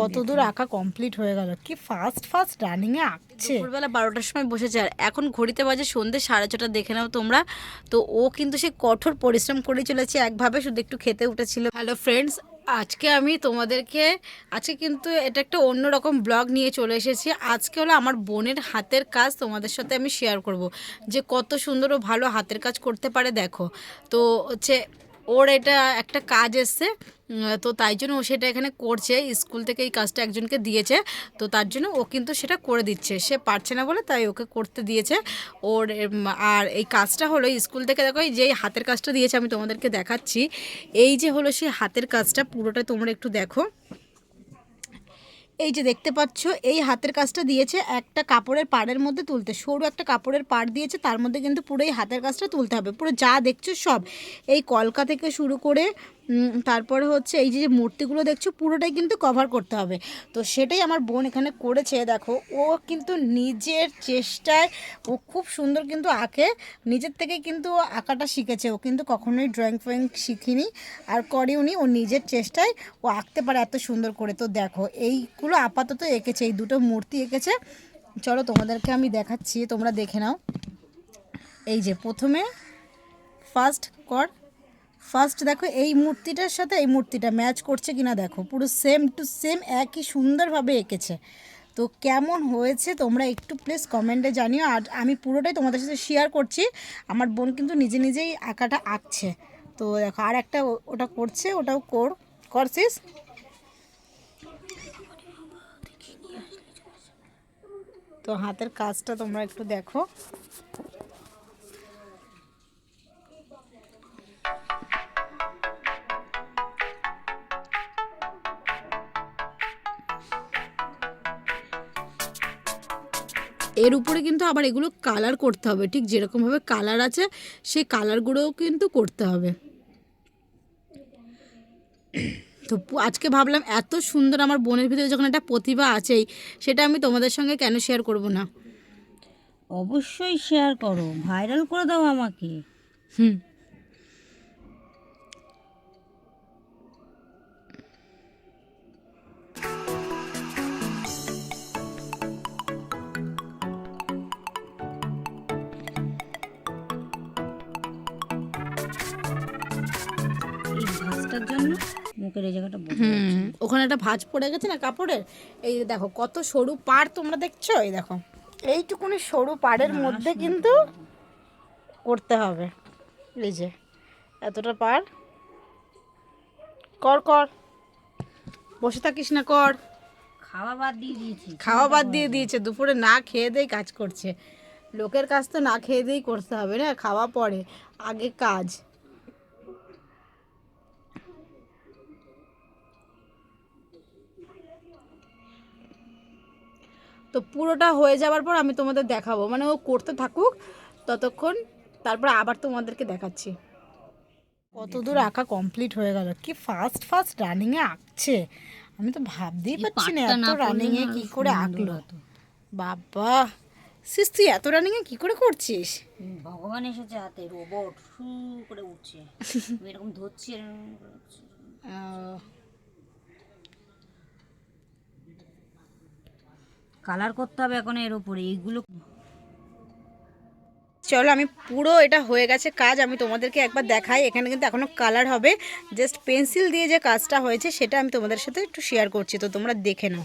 কত দূর আঁকা কমপ্লিট হয়ে গেল। কি ফাস্ট ফাস্ট রানিং এ আঁকছে। দুপুরবেলা বারোটার সময় বসেছে আর এখন ঘড়িতে বাজে সন্ধ্যে সাড়ে ছটা দেখে নাও তোমরা। তো ও কিন্তু সে কঠোর পরিশ্রম করে চলেছে একভাবে শুধু একটু খেতে উঠেছিল। হ্যালো ফ্রেন্ডস আজকে আমি তোমাদেরকে আজকে কিন্তু এটা একটা অন্যরকম ব্লগ নিয়ে চলে এসেছি। আজকে হলো আমার বোনের হাতের কাজ তোমাদের সাথে আমি শেয়ার করব। যে কত সুন্দর ও ভালো হাতের কাজ করতে পারে দেখো। তো হচ্ছে ওর এটা একটা কাজ এসছে তো তাই জন্য ও সেটা এখানে করছে। স্কুল থেকে এই কাজটা একজনকে দিয়েছে, তো তার জন্য ও কিন্তু সেটা করে দিচ্ছে। সে পারছে না বলে তাই ওকে করতে দিয়েছে। ওর আর এই কাজটা হলো, স্কুল থেকে দেখো, এই যে হাতের কাজটা দিয়েছে, আমি তোমাদেরকে দেখাচ্ছি। এই যে হলো সেই হাতের কাজটা, পুরোটা তোমরা একটু দেখো। এই যে দেখতে পাচ্ছ, এই হাতের কাজটা দিয়েছে একটা কাপড়ের পাড়ের মধ্যে তুলতে। সরু একটা কাপড়ের পাড় দিয়েছে, তার মধ্যে কিন্তু পুরো এই হাতের কাজটা তুলতে হবে। পুরো যা দেখছ সব। এই কলকা থেকে শুরু করে তারপরে হচ্ছে এই যে মূর্তিগুলো দেখছ, পুরোটাই কিন্তু কভার করতে হবে। তো সেটাই আমার বোন এখানে করেছে, দেখো। ও কিন্তু নিজের চেষ্টায়, ও খুব সুন্দর কিন্তু আঁকে। নিজের থেকেই কিন্তু আঁকাটা শিখেছে। ও কিন্তু কখনোই ড্রয়িং ফ্রয়িং শিখিনি আর করেওনি ও নিজের চেষ্টায় ও আঁকতে পারে এত সুন্দর করে। তো দেখো, এইগুলো আপাতত এঁকেছে, এই দুটো মূর্তি এঁকেছে। চলো তোমাদেরকে আমি দেখাচ্ছি, তোমরা দেখে নাও। এই যে, প্রথমে ফার্স্ট কর। ফার্স্ট দেখো, এই মূর্তিটার সাথে এই মূর্তিটা ম্যাচ করছে কিনা দেখো। পুরো সেম টু সেম একই সুন্দরভাবে এঁকেছে। তো কেমন হয়েছে তোমরা একটু প্লিজ কমেন্টে জানিও। আর আমি পুরোটাই তোমাদের সাথে শেয়ার করছি। আমার বোন কিন্তু নিজে নিজেই আঁকাটা আঁকছে। তো দেখো, আর একটা ওটা করছে, ওটাও কর করছিস তো হাতের কাজটা তোমরা একটু দেখো। এর উপরে কিন্তু আবার এগুলো কালার করতে হবে। ঠিক যেরকমভাবে কালার আছে সেই কালারগুলোও কিন্তু করতে হবে। তো আজকে ভাবলাম এত সুন্দর আমার বোনের ভিতরে যখন একটা প্রতিভা আছেই সেটা আমি তোমাদের সঙ্গে কেন শেয়ার করব না? অবশ্যই শেয়ার করো। ভাইরাল করে দাও আমাকে। হুম। জন্য মুখের এই জায়গাটা ওখানে একটা ভাঁজ পড়ে গেছে না কাপড়ের? এই দেখো কত সরু পাড় তোমরা দেখছ? এই দেখো। এইটুকুনি সরু পাড়ের মধ্যে কিন্তু করতে হবে। এই যে এতটা পাড়। কর কর। বসে থাকিস না কর। খাওয়া বাদ দিয়ে দিয়েছি। খাওয়া বাদ দিয়ে দিয়েছে দুপুরে না খেয়ে দেই কাজ করছে। লোকের কাজ তো না খেয়ে দিয়েই করতে হবে না খাওয়া পরে। আগে কাজ। তো পুরোটা হয়ে যাওয়ার পর আমি তোমাদের দেখাবো। মানে ও করতে থাকুক ততক্ষণ তারপর আবার তোমাদেরকে দেখাচ্ছি। কত দূর আঁকা কমপ্লিট হয়ে গেল। কি ফার্স্ট ফার্স্ট রানিং এ আঁকছে। আমি তো ভাবতেই পারছি না এত না পড়লে রানিং এ কি করে আঁকলো। বাবা সিস তুই এত রানিং এ কি করে করছিস? ভগবান এসেছে হাতে রোবট শু করে উঠছে। এরকম ধরছি কালার করতে হবে এখন এর উপরে, এইগুলো চলো, আমি পুরো এটা হয়ে গেছে কাজ, আমি তোমাদেরকে একবার দেখাই, এখানে কিন্তু এখনও কালার হবে। জাস্ট পেন্সিল দিয়ে যে কাজটা হয়েছে, সেটা আমি তোমাদের সাথে একটু শেয়ার করছি, তো তোমরা দেখে নাও।